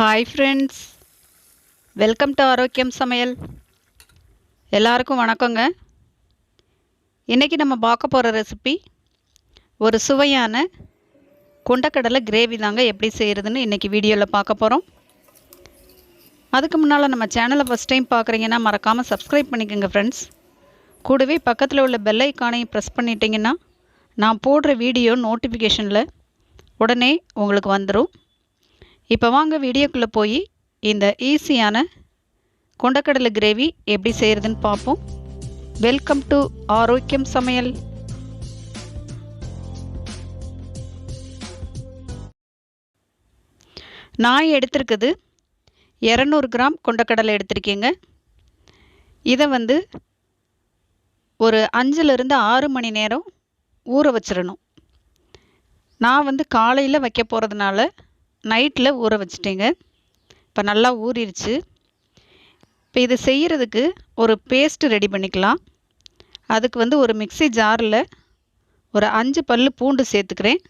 Hi friends welcome to ஆரோக்கியம் சமையல் எல்லாருக்கும் வணக்கங்க. இன்றைக்கி நம்ம பார்க்க போகிற ரெசிபி ஒரு சுவையான கொண்டக்கடலை கிரேவி தாங்க எப்படி செய்கிறதுன்னு இன்றைக்கி வீடியோவில் பார்க்க போகிறோம் அதுக்கு முன்னால் நம்ம சேனலை ஃபஸ்ட் டைம் பார்க்குறீங்கன்னா மறக்காமல் சப்ஸ்கிரைப் பண்ணிக்கோங்க ஃப்ரெண்ட்ஸ் கூடவே பக்கத்தில் உள்ள பெல் ஐக்கானையும் ப்ரெஸ் பண்ணிட்டீங்கன்னா நான் போடுற வீடியோ நோட்டிஃபிகேஷனில் உடனே உங்களுக்கு வந்துடும் இப்போ வாங்க வீடியோக்குள்ளே போய் இந்த ஈஸியான கொண்டக்கடலை கிரேவி எப்படி செய்கிறதுன்னு பார்ப்போம் வெல்கம் டு ஆரோக்கியம் சமையல். நான் எடுத்திருக்குது. இரநூறு கிராம் கொண்டக்கடலை எடுத்திருக்கேங்க. இதை வந்து ஒரு அஞ்சுலேருந்து ஆறு மணி நேரம் ஊற வச்சிடணும் நான் வந்து காலையில் வைக்க போகிறதுனால நைட்டில் ஊற வச்சிட்டேங்க. இப்போ நல்லா ஊறிடுச்சு இப்போ இது செய்கிறதுக்கு ஒரு பேஸ்ட்டு ரெடி பண்ணிக்கலாம். அதுக்கு வந்து ஒரு மிக்சி ஜாரில் ஒரு அஞ்சு பல் பூண்டு சேர்த்துக்கிறேன்.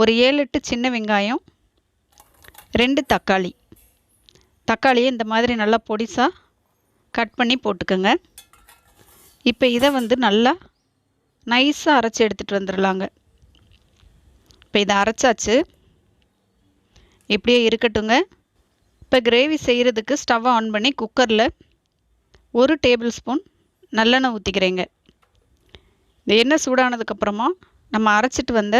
ஒரு ஏழு எட்டு சின்ன வெங்காயம் ரெண்டு தக்காளி. தக்காளியை இந்த மாதிரி நல்லா பொடிசாக கட் பண்ணி போட்டுக்கோங்க. இப்போ இதை வந்து நல்லா நைஸாக அரைச்சி எடுத்துகிட்டு வந்துடலாங்க இப்போ இதை அரைச்சாச்சு. இப்படியே இருக்கட்டுங்க. இப்போ கிரேவி செய்கிறதுக்கு ஸ்டவ் ஆன் பண்ணி குக்கரில் ஒரு டேபிள் ஸ்பூன் நல்லெண்ணெய் ஊற்றிக்கிறேங்க இந்த எண்ணெய் சூடானதுக்கப்புறமா நம்ம அரைச்சிட்டு வந்த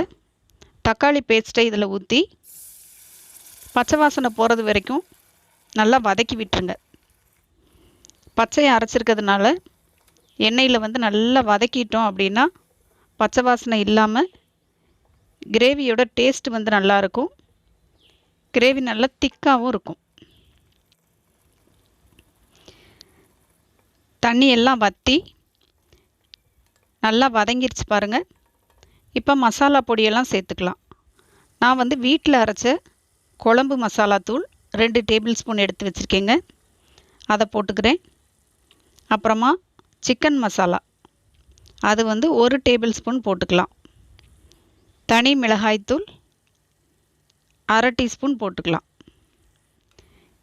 தக்காளி பேஸ்ட்டை இதில் ஊற்றி பச்சை வாசனை போகிறது வரைக்கும் நல்லா வதக்கி விட்டுருங்க. பச்சையை அரைச்சிருக்கிறதுனால எண்ணெயில் வந்து நல்லா வதக்கிட்டோம் அப்படின்னா பச்சை வாசனை இல்லாமல் கிரேவியோட டேஸ்ட் வந்து நல்லாயிருக்கும் கிரேவி நல்லா திக்காகவும் இருக்கும். தண்ணி எல்லாம் வற்றி நல்லா வதங்கிருச்சு பாருங்கள் இப்போ மசாலா பொடியெல்லாம் சேர்த்துக்கலாம். நான் வந்து வீட்டில் அரைச்ச குழம்பு மசாலா தூள் ரெண்டு டேபிள் ஸ்பூன் எடுத்து வச்சுருக்கேங்க. அதை போட்டுக்கிறேன். அப்புறமா சிக்கன் மசாலா. அது வந்து ஒரு டேபிள் ஸ்பூன் போட்டுக்கலாம். தனி மிளகாய்த்தூள் அரை டீஸ்பூன் போட்டுக்கலாம்.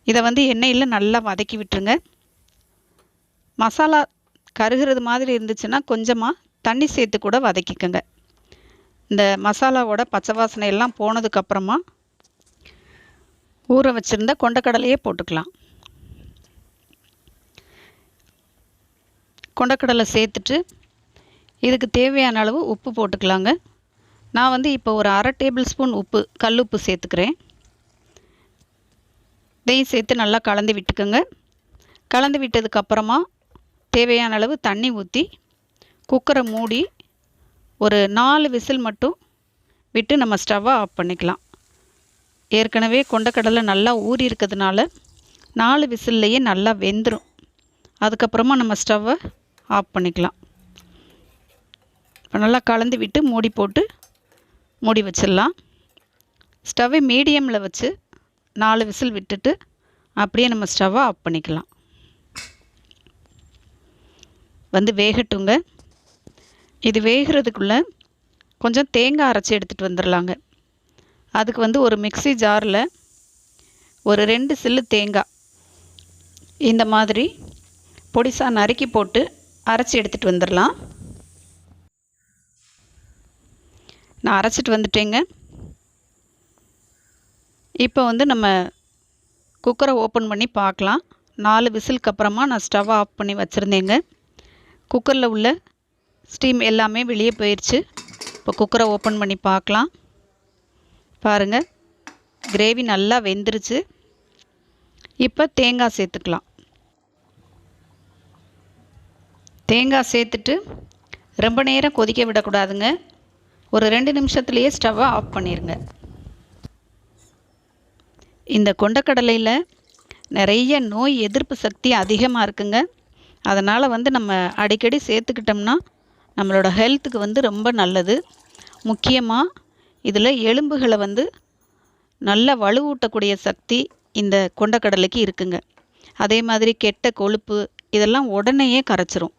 இதை வந்து எண்ணெயில் நல்லா வதக்கி விட்டுருங்க. மசாலா கருகிறது மாதிரி இருந்துச்சுன்னா கொஞ்சமாக தண்ணி சேர்த்து கூட வதக்கிக்கோங்க. இந்த மசாலாவோட பச்சை வாசனை எல்லாம் போனதுக்கப்புறமா ஊற வச்சுருந்த கொண்டக்கடலையே போட்டுக்கலாம். கொண்டக்கடலை சேர்த்துட்டு இதுக்கு தேவையான அளவு உப்பு போட்டுக்கலாங்க. நான் வந்து இப்போ ஒரு அரை டேபிள் ஸ்பூன் உப்பு கல் உப்பு சேர்த்துக்கிறேன். இதையும் சேர்த்து நல்லா கலந்து விட்டுக்கோங்க. கலந்து விட்டதுக்கப்புறமா தேவையான அளவு தண்ணி ஊற்றி குக்கரை மூடி ஒரு நாலு விசில் மட்டும் விட்டு நம்ம ஸ்டவ்வை ஆஃப் பண்ணிக்கலாம். ஏற்கனவே கொண்டக்கடலை நல்லா ஊறி இருக்கிறதுனால நாலு விசில்லையே நல்லா வெந்துடும் அதுக்கப்புறமா நம்ம ஸ்டவ்வை ஆஃப் பண்ணிக்கலாம். இப்போ நல்லா கலந்து விட்டு மூடி போட்டு மூடி வச்சிடலாம். ஸ்டவ்வை மீடியமில் வச்சு நாலு விசில் விட்டுட்டு அப்படியே நம்ம ஸ்டவ்வை ஆஃப் பண்ணிக்கலாம். வந்து வேகட்டுங்க. இது வேகிறதுக்குள்ளே கொஞ்சம் தேங்காய் அரைச்சி எடுத்துகிட்டு வந்துடலாங்க. அதுக்கு வந்து ஒரு மிக்சி ஜாரில் ஒரு ரெண்டு சில்லு தேங்காய் இந்த மாதிரி பொடிசாக நறுக்கி போட்டு அரைச்சி எடுத்துகிட்டு வந்துடலாம். நான் அரைச்சிட்டு வந்துட்டேங்க. இப்போ வந்து நம்ம குக்கரை ஓப்பன் பண்ணி பார்க்கலாம். நாலு விசிலுக்கு அப்புறமா நான் ஸ்டவ் ஆஃப் பண்ணி வச்சுருந்தேங்க. குக்கரில் உள்ள ஸ்டீம் எல்லாமே வெளியே போயிடுச்சு இப்போ குக்கரை ஓப்பன் பண்ணி பார்க்கலாம். பாருங்கள் கிரேவி நல்லா வெந்துருச்சு. இப்போ தேங்காய் சேர்த்துக்கலாம். தேங்காய் சேர்த்துட்டு ரொம்ப நேரம் கொதிக்க விடக்கூடாதுங்க. ஒரு ரெண்டு நிமிஷத்துலேயே ஸ்டவ்வை ஆஃப் பண்ணிடுங்க இந்த கொண்டக்கடலையில் நிறைய நோய் எதிர்ப்பு சக்தி அதிகமாக இருக்குங்க. அதனால் வந்து நம்ம அடிக்கடி சேர்த்துக்கிட்டோம்னா நம்மளோட ஹெல்த்துக்கு வந்து ரொம்ப நல்லது. முக்கியமாக இதில் எலும்புகளை வந்து நல்ல வலுவூட்டக்கூடிய சக்தி இந்த கொண்டக்கடலைக்கு இருக்குங்க. அதே மாதிரி கெட்ட கொழுப்பு இதெல்லாம் உடனேயே கரைச்சிரும்.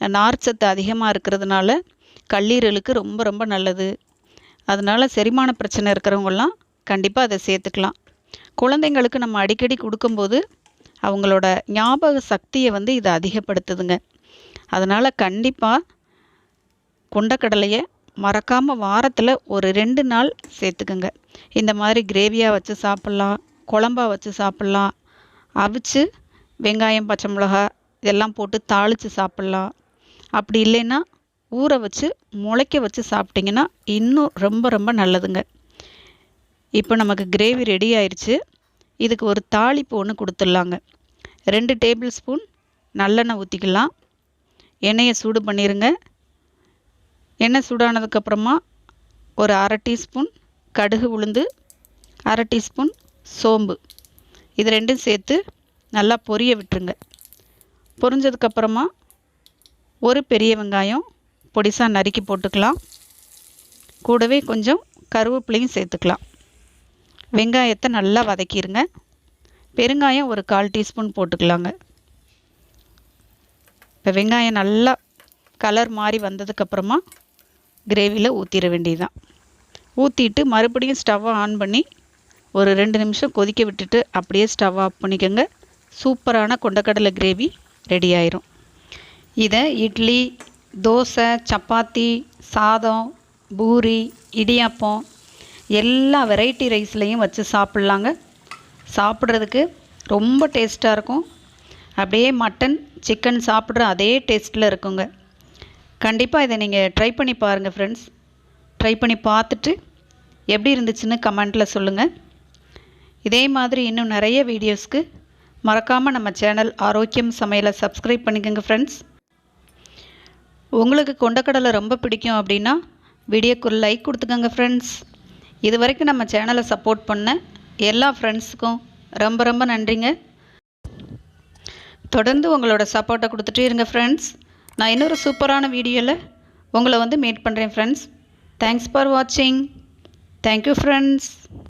நார்ச்சத்து அதிகமாக இருக்கிறதுனால கல்லீரலுக்கு ரொம்ப ரொம்ப நல்லது. அதனால் செரிமான பிரச்சனை இருக்கிறவங்கெல்லாம் கண்டிப்பாக அதை சேர்த்துக்கலாம். குழந்தைங்களுக்கு நம்ம அடிக்கடி கொடுக்கும்போது அவங்களோட ஞாபக சக்தியை வந்து இது அதிகப்படுத்துதுங்க. அதனால் கண்டிப்பாக கொண்டக்கடலையை மறக்காமல் வாரத்தில் ஒரு ரெண்டு நாள் சேர்த்துக்குங்க. இந்த மாதிரி கிரேவியாக வச்சு சாப்பிட்லாம் குழம்பா வச்சு சாப்பிட்லாம் அவிச்சு வெங்காயம் பச்சை மிளகா இதெல்லாம் போட்டு தாளித்து சாப்பிட்லாம். அப்படி இல்லைன்னா ஊற வச்சு முளைக்க வச்சு சாப்பிட்டிங்கன்னா இன்னும் ரொம்ப ரொம்ப நல்லதுங்க. இப்போ நமக்கு கிரேவி ரெடி ஆயிடுச்சு இதுக்கு ஒரு தாளிப்பு ஒன்று கொடுத்துட்லாங்க. ரெண்டு டேபிள் ஸ்பூன் நல்லெண்ணெய் ஊற்றிக்கலாம் எண்ணெயை சூடு பண்ணிடுங்க எண்ணெய் சூடானதுக்கப்புறமா ஒரு அரை டீஸ்பூன் கடுகு உளுந்து அரை டீஸ்பூன் சோம்பு. இது ரெண்டும் சேர்த்து நல்லா பொரிய விட்டுருங்க. பொரிஞ்சதுக்கப்புறமா ஒரு பெரிய வெங்காயம் பொடிசாக நறுக்கி போட்டுக்கலாம். கூடவே கொஞ்சம் கருவேப்பிலையும் சேர்த்துக்கலாம். வெங்காயத்தை நல்லா வதக்கிடுங்க பெருங்காயம் ஒரு கால் டீஸ்பூன் போட்டுக்கலாங்க. இப்போ வெங்காயம் நல்லா கலர் மாறி வந்ததுக்கப்புறமா கிரேவியில் ஊற்றிட வேண்டியதுதான். ஊற்றிட்டு மறுபடியும் ஸ்டவ்வை ஆன் பண்ணி ஒரு ரெண்டு நிமிஷம் கொதிக்க விட்டுட்டு அப்படியே ஸ்டவ் ஆஃப் பண்ணிக்கோங்க. சூப்பரான கொண்டக்கடலை கிரேவி ரெடி ஆயிரும். இதை இட்லி தோசை சப்பாத்தி சாதம் பூரி இடியாப்பம் எல்லா வெரைட்டி ரைஸ்லேயும் வச்சு சாப்பிட்லாங்க. சாப்பிட்றதுக்கு ரொம்ப டேஸ்ட்டாக இருக்கும். அப்படியே மட்டன் சிக்கன் சாப்பிட்ற அதே டேஸ்ட்டில் இருக்குங்க. கண்டிப்பாக இதை நீங்கள் ட்ரை பண்ணி பாருங்கள் ஃப்ரெண்ட்ஸ் ட்ரை பண்ணி பார்த்துட்டு எப்படி இருந்துச்சுன்னு கமெண்ட்டில் சொல்லுங்கள் இதே மாதிரி இன்னும் நிறைய வீடியோஸ்க்கு மறக்காமல் நம்ம சேனல் ஆரோக்கியம் சமையலை சப்ஸ்கிரைப் பண்ணிக்கோங்க ஃப்ரெண்ட்ஸ் உங்களுக்கு கொண்டக்கடலை ரொம்ப பிடிக்கும் அப்படின்னா வீடியோக்கு ஒரு லைக் கொடுத்துக்கோங்க ஃப்ரெண்ட்ஸ் இது வரைக்கும் நம்ம சேனலை சப்போர்ட் பண்ண எல்லா ஃப்ரெண்ட்ஸுக்கும் ரொம்ப ரொம்ப நன்றிங்க. தொடர்ந்து உங்களோட சப்போர்ட்டை கொடுத்துட்டே இருங்க ஃப்ரெண்ட்ஸ் நான் இன்னொரு சூப்பரான வீடியோவில் உங்களை வந்து மீட் பண்ணுறேன் ஃப்ரெண்ட்ஸ் தேங்க்ஸ் ஃபார் வாட்சிங் தேங்க்யூ ஃப்ரெண்ட்ஸ்